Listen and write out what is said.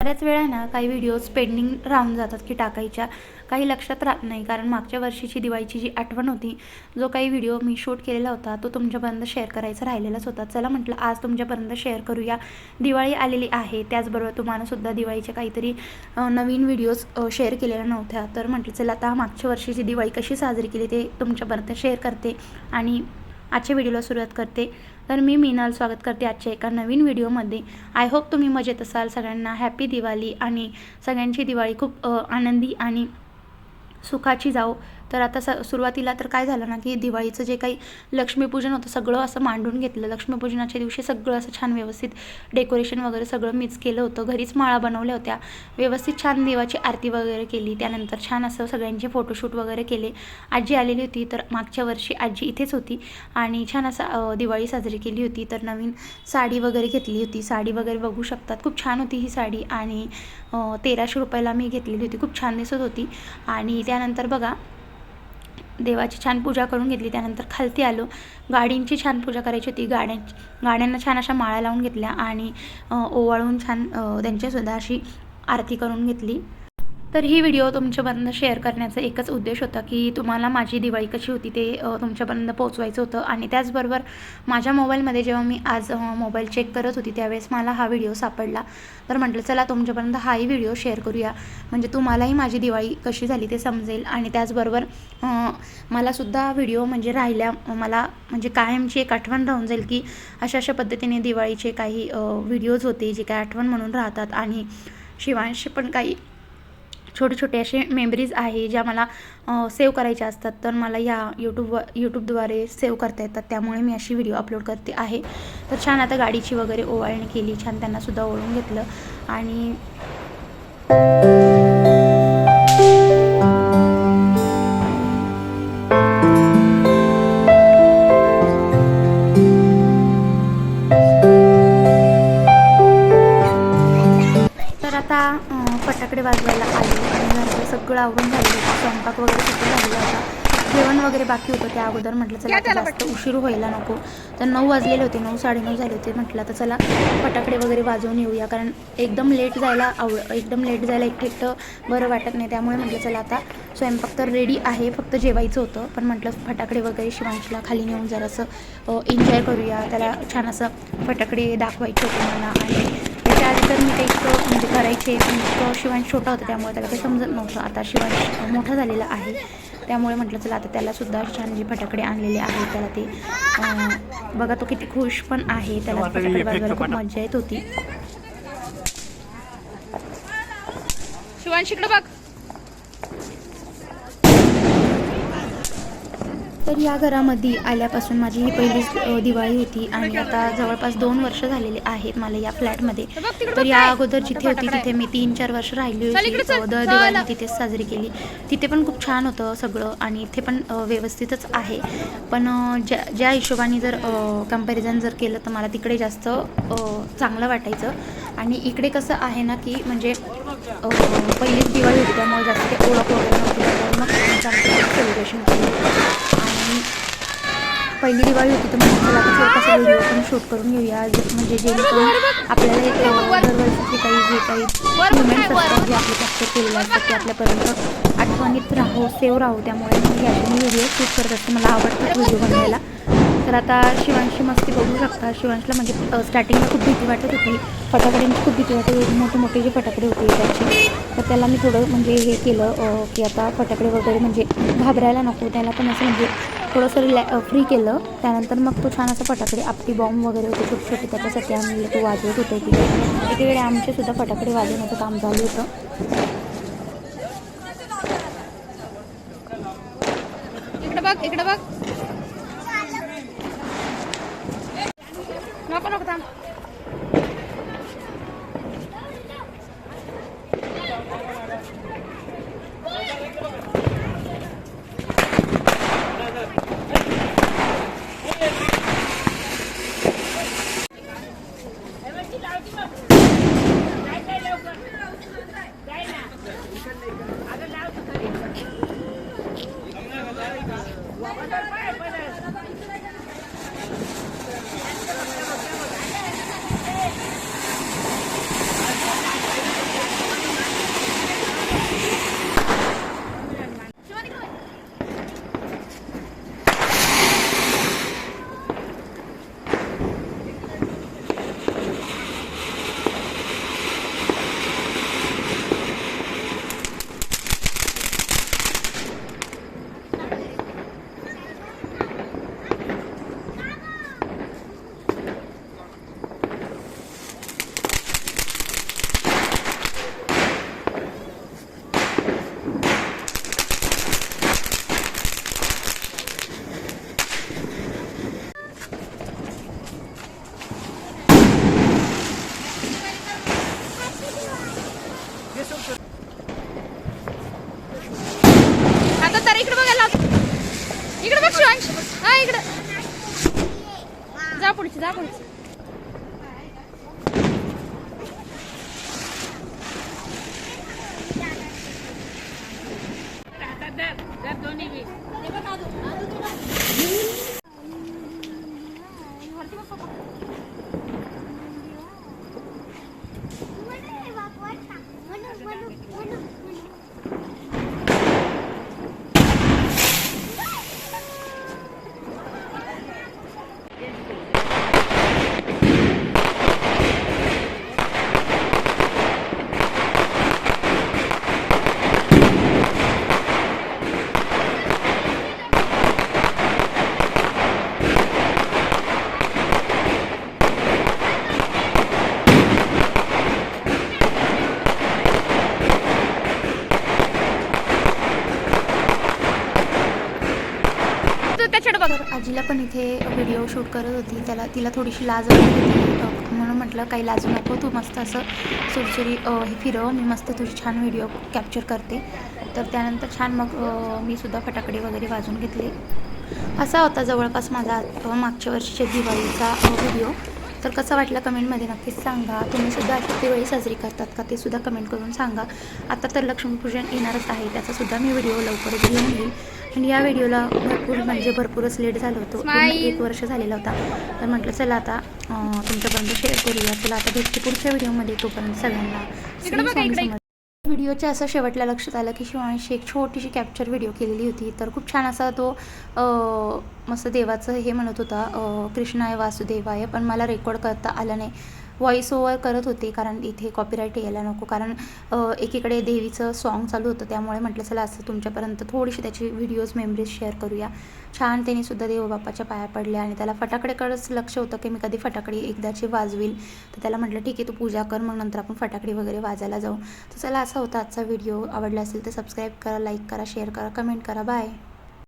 बऱ्याच वेळा ना काही व्हिडिओज पेंडिंग राहून जातात की टाकायच्या. काही लक्षात राहत नाही कारण मागच्या वर्षीची दिवाळीची जी आठवण होती जो काही व्हिडिओ मी शूट केलेला होता तो तुमच्यापर्यंत शेअर करायचा राहिलेलाच होता. चला म्हटलं आज तुमच्यापर्यंत शेअर करूया. दिवाळी आलेली आहे त्याचबरोबर तुम्हालासुद्धा दिवाळीच्या काहीतरी नवीन व्हिडिओज शेअर केलेल्या नव्हत्या. तर म्हटलं चला आता मागच्या वर्षीची दिवाळी कशी साजरी केली ते तुमच्यापर्यंत शेअर करते आणि आजच्या व्हिडिओला सुरुवात करते. तर मी मीनाल स्वागत करते आजच्या एका नवीन व्हिडिओमध्ये. आय होप तुम्ही मजेत असाल. सगळ्यांना हॅपी दिवाळी आणि सगळ्यांची दिवाळी खूप आनंदी आणि सुखाची जाओ तर आता स सुरुवातीला तर काय झालं ना की दिवाळीचं जे काही लक्ष्मीपूजन होतं सगळं असं मांडून घेतलं. लक्ष्मीपूजनाच्या दिवशी सगळं असं छान व्यवस्थित डेकोरेशन वगैरे सगळं मीच केलं होतं. घरीच माळा बनवल्या होत्या. व्यवस्थित छान देवाची आरती वगैरे केली. त्यानंतर छान असं सगळ्यांचे फोटोशूट वगैरे केले. आजी आलेली होती तर मागच्या वर्षी आजी इथेच होती आणि छान असं दिवाळी साजरी केली होती. तर नवीन साडी वगैरे घेतली होती. साडी वगैरे बघू शकतात. खूप छान होती ही साडी आणि तेराशे रुपयाला मी घेतलेली होती. खूप छान दिसत होती. आणि त्यानंतर बघा देवाची छान पूजा करून घेतली. त्यानंतर खालती आलो. गाडींची छान पूजा करायची होती. गाड्यांची गाड्यांना छान अशा माळा लावून घेतल्या आणि ओवाळून छान त्यांच्यासुद्धा अशी आरती करून घेतली. तर ही व्हिडिओ तुमच्यापर्यंत शेअर करण्याचा एकच उद्देश होता की तुम्हाला माझी दिवाळी कशी होती ते तुमच्यापर्यंत पोहोचवायचं होतं. आणि त्याचबरोबर माझ्या मोबाईलमध्ये जेव्हा मी आज मोबाईल चेक करत होती त्यावेळेस मला हा व्हिडिओ सापडला. तर म्हटलं चला तुमच्यापर्यंत हाही व्हिडिओ शेअर करूया. म्हणजे तुम्हालाही माझी दिवाळी कशी झाली ते समजेल. आणि त्याचबरोबर मलासुद्धा व्हिडिओ म्हणजे राहिल्या. मला म्हणजे कायमची एक आठवण राहून जाईल की अशा अशा पद्धतीने दिवाळीचे काही व्हिडिओज होते जे काही आठवण म्हणून राहतात. आणि शिवांशी पण काही छोटे छोटे असे मेमरीज आहे ज्या मला सेव्ह करायच्या असतात. तर मला या यूट्यूब यूट्यूबद्वारे सेव्ह करता येतात. त्यामुळे मी अशी व्हिडिओ अपलोड करते आहे. तर छान आता गाडीची वगैरे ओवाळणी केली. छान त्यांनासुद्धा ओळून घेतलं. आणि आले आणि घराचं सगळं आवरून झालेलं होतं. स्वयंपाक वगैरे सगळं झालेला होता. जेवण वगैरे बाकी होतं त्या अगोदर. म्हटलं चला आता जास्त उशीर व्हायला नको. तर नऊ वाजलेले होते नऊ साडेनऊ झाले होते. म्हटलं तर चला फटाकडे वगैरे वाजवून येऊया. कारण एकदम लेट जायला आव एकदम लेट जायला एकटं एकटं बरं वाटत नाही. त्यामुळे म्हटलं चला आता स्वयंपाक तर रेडी आहे. फक्त जेवायचं होतं. पण म्हटलं फटाकडे वगैरे शिवांशला खाली नेऊन जरासं एन्जॉय करूया. त्याला छान असं फटाकडे दाखवायचे होते मला आणि तर मी काही इतकं म्हणजे करायचे पण इतकं शिवांश छोटा होता त्यामुळे त्याला काही समजत नव्हतं. आता शिवांश मोठा झालेला आहे. त्यामुळे म्हटलं चला आता त्यालासुद्धा छान जे फटाकडे आणलेले आहेत. त्याला ते बघा तो किती खुश पण आहे. त्याला फटाकडे वाजवायला खूप मजा येत होती. शिवांश इकडे बघ. तर या घरामध्ये आल्यापासून माझी ही पहिलीच दिवाळी होती आणि आता जवळपास दोन वर्ष झालेले आहेत मला या फ्लॅटमध्ये. तर या अगोदर जिथे होती तिथे मी तीन चार वर्ष राहिली होती. दर दिवाळी तिथेच साजरी केली. तिथे पण खूप छान होतं सगळं आणि इथे पण व्यवस्थितच आहे. पण ज्या ज्या हिशोबाने जर कंपॅरिझन जर केलं तर मला तिकडे जास्त चांगलं वाटायचं. आणि इकडे कसं आहे ना की म्हणजे पहिलीच दिवाळी होती त्यामुळे जास्त काही ओळख वगैरे नव्हती त्यामुळे मग चांगलं सेलिब्रेशन केलं आणि पहिली दिवाळी होती तर म्हणजे चला व्हिडिओ पण शूट करून घेऊया. म्हणजे जेणेकरून आपल्याला एक दरवर्षी काही जे काही असतात जे आपले कॅप्चर केलेले असतात ते आपल्यापर्यंत आठवणीत राहो सेव्ह राहो. त्यामुळे मी याचे व्हिडिओ शूट करत असते. मला आवडतात व्हिडिओ बनवायला. तर आता शिवांशी मस्ती बघू शकता. शिवांशला म्हणजे स्टार्टिंगला खूप भीती वाटत होती. फटाकड्यांची म्हणजे खूप भीती वाटत होती. मोठे मोठे जे फटाकडे होते त्याचे. तर त्याला मी थोडं म्हणजे हे केलं की आता फटाकडे वगैरे म्हणजे घाबरायला नको. त्याला पण असं म्हणजे थोडंसं रिलॅ फ्री केलं. त्यानंतर मग तो छान असा फटाकडे आपली बॉम्ब वगैरे होते छोटे छोटे त्याच्यासाठी आम्ही तो वाजवत होतो तिथे एकीकडे आमचे सुद्धा फटाकडे वाजवण्याचं काम चालू होतं. इकडे बघ इकडे बघ. नको नको थांब. Okay. तू त्याच्याकडे बघ. आजीला पण इथे व्हिडिओ शूट करत होती. त्याला तिला थोडीशी लाज वाटत होती. म्हणून म्हटलं काही लाजू नको तू मस्त असं सुरसुरी हे फिरव. मी मस्त तुझी छान व्हिडिओ कॅप्चर करते. तर त्यानंतर छान मग मी सुद्धा फटाकडे वगैरे वाजून घेतले. असा होता जवळपास माझा मागच्या वर्षीच्या दिवाळीचा व्हिडिओ तर कसं वाटलं कमेंटमध्ये नक्कीच सांगा. तुम्ही सुद्धा अशी दिवाळी साजरी करतात का ते सुद्धा कमेंट करून सांगा. आता तर लक्ष्मीपूजन येणारच आहे. त्याचासुद्धा मी व्हिडिओ लवकरच घेऊन येईल. आणि या व्हिडिओला भरपूर म्हणजे भरपूरच लेट झालं होतं. एक वर्ष झालेला होता. तर म्हटलं चला आता तुमच्यापर्यंत शेअर करूया. चला आता भेटते पुढच्या व्हिडिओमध्ये तोपर्यंत सगळ्यांना. व्हिडिओच्या असं शेवटल्या लक्षात आलं की शिवांशी एक छोटीशी कॅप्चर व्हिडिओ केलेली होती. तर खूप छान असा तो मस्त देवाचं हे म्हणत होता कृष्णाय वासुदेवाय पण मला रेकॉर्ड करता आलं नाही. व्हॉइस ओव्हर करत होते कारण इथे कॉपीराईट यायला नको. कारण एकीकडे देवीचं सॉन्ग चालू होतं त्यामुळे म्हटलं चला असं तुमच्यापर्यंत थोडीशी त्याची व्हिडिओज मेमरीज शेअर करूया. छान त्यांनी सुद्धा देवबापाच्या पाया पडल्या आणि त्याला फटाकडेकडंच लक्ष होतं की मी कधी फटाकडे एकदाची वाजवील तर त्याला म्हटलं ठीक आहे तू पूजा कर मग नंतर आपण फटाकडी वगैरे वाजायला जाऊ. तर चला असा होता आजचा व्हिडिओ आवडला असेल तर सबस्क्राईब करा लाईक करा शेअर करा कमेंट करा. बाय